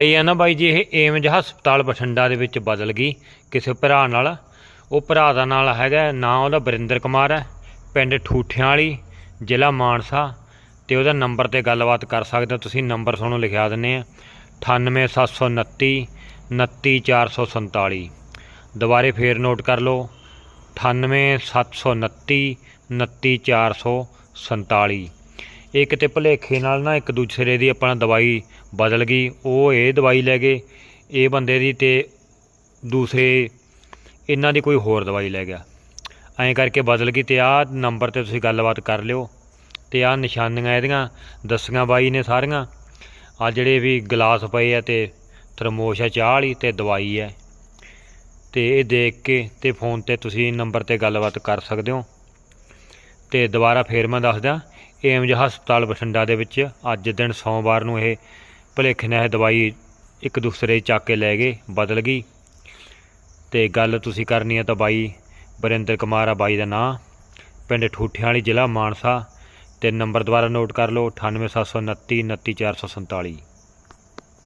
ਇਹ ਆ ਨਾ ਬਾਈ ਜੀ, ਇਹ ਏਮਜ ਹਸਪਤਾਲ ਬਠਿੰਡਾ ਦੇ ਵਿੱਚ ਬਦਲ ਗਈ। ਕਿਸੇ ਭਰਾ ਨਾਲ। ਉਹ ਭਰਾ ਦਾ ਨਾਲ ਹੈਗਾ, ਨਾਂ ਉਹਦਾ ਬਰਿੰਦਰ ਕੁਮਾਰ ਹੈ। ਪਿੰਡ ਠੂਠਿਆਂ ਵਾਲੀ, ਜ਼ਿਲ੍ਹਾ ਮਾਨਸਾ। ਤੇ ਉਹਦਾ ਨੰਬਰ ਤੇ ਗੱਲਬਾਤ ਕਰ ਸਕਦੇ ਹੋ ਤੁਸੀਂ, ਨੰਬਰ ਤੁਹਾਨੂੰ ਲਿਖਿਆ ਦਿੰਨੇ ਆ। 98729 29447 ਦੁਬਾਰੇ ਫੇਰ ਨੋਟ ਕਰ ਲਓ। 98729 29447 ਇਹ ਕਿਤੇ ਭੁਲੇਖੇ ਨਾਲ ਨਾ ਇੱਕ ਦੂਸਰੇ ਦੀ ਆਪਣਾ ਦਵਾਈ ਬਦਲ ਗਈ, ਉਹ ਇਹ ਦਵਾਈ ਲੈ ਗਏ, ਇਹ ਬੰਦੇ ਦੀ ਤੇ ਦੂਸਰੇ ਇਹਨਾਂ ਦੀ ਕੋਈ ਹੋਰ ਦਵਾਈ ਲੈ ਗਿਆ। ਐਂ ਕਰਕੇ ਬਦਲ ਗਈ ਤੇ ਆਹ ਨੰਬਰ ਤੇ ਤੁਸੀਂ ਗੱਲਬਾਤ ਕਰ ਲਿਓ ਤੇ ਆਹ ਨਿਸ਼ਾਨੀਆਂ ਇਹਦੀਆਂ, ਦੱਸੀਆਂ ਬਾਈ ਨੇ ਸਾਰੀਆਂ। ਆ ਜਿਹੜੇ ਵੀ ਗਲਾਸ ਪਏ ਆ ਤੇ ਥਰਮੋਸ਼ ਆ, ਚਾਹ ਵਾਲੀ ਤੇ ਦਵਾਈ ਹੈ ਤੇ ਇਹ ਦੇਖ ਕੇ ਤੇ ਫੋਨ ਤੇ ਤੁਸੀਂ ਨੰਬਰ ਤੇ ਗੱਲਬਾਤ ਕਰ ਸਕਦੇ ਹੋ। ਤੇ ਦੁਬਾਰਾ ਫੇਰ ਮੈਂ ਦੱਸਦਾ ਏਮਜ ਹਸਪਤਾਲ ਬਠਿੰਡਾ ਦੇ ਵਿੱਚ ਅੱਜ ਦਿਨ ਸੋਮਵਾਰ ਨੂੰ ਇਹ ਭੁਲੇਖੇ ਨਾਲ ਦਵਾਈ ਇੱਕ ਦੂਸਰੇ ਚੱਕ ਕੇ ਲੈ ਗਏ, ਬਦਲ ਗਈ। ਤੇ ਗੱਲ ਤੁਸੀਂ ਕਰਨੀ ਹੈ ਤਾਂ ਬਾਈ ਬਰਿੰਦਰ ਕੁਮਾਰ ਆ, ਬਾਈ ਦਾ ਨਾਂ। ਪਿੰਡ ਠੂਠਿਆਂ ਵਾਲੀ ਜ਼ਿਲ੍ਹਾ ਮਾਨਸਾ। ਤੇ ਨੰਬਰ ਦੁਬਾਰਾ ਨੋਟ ਕਰ ਲਓ 98729 29447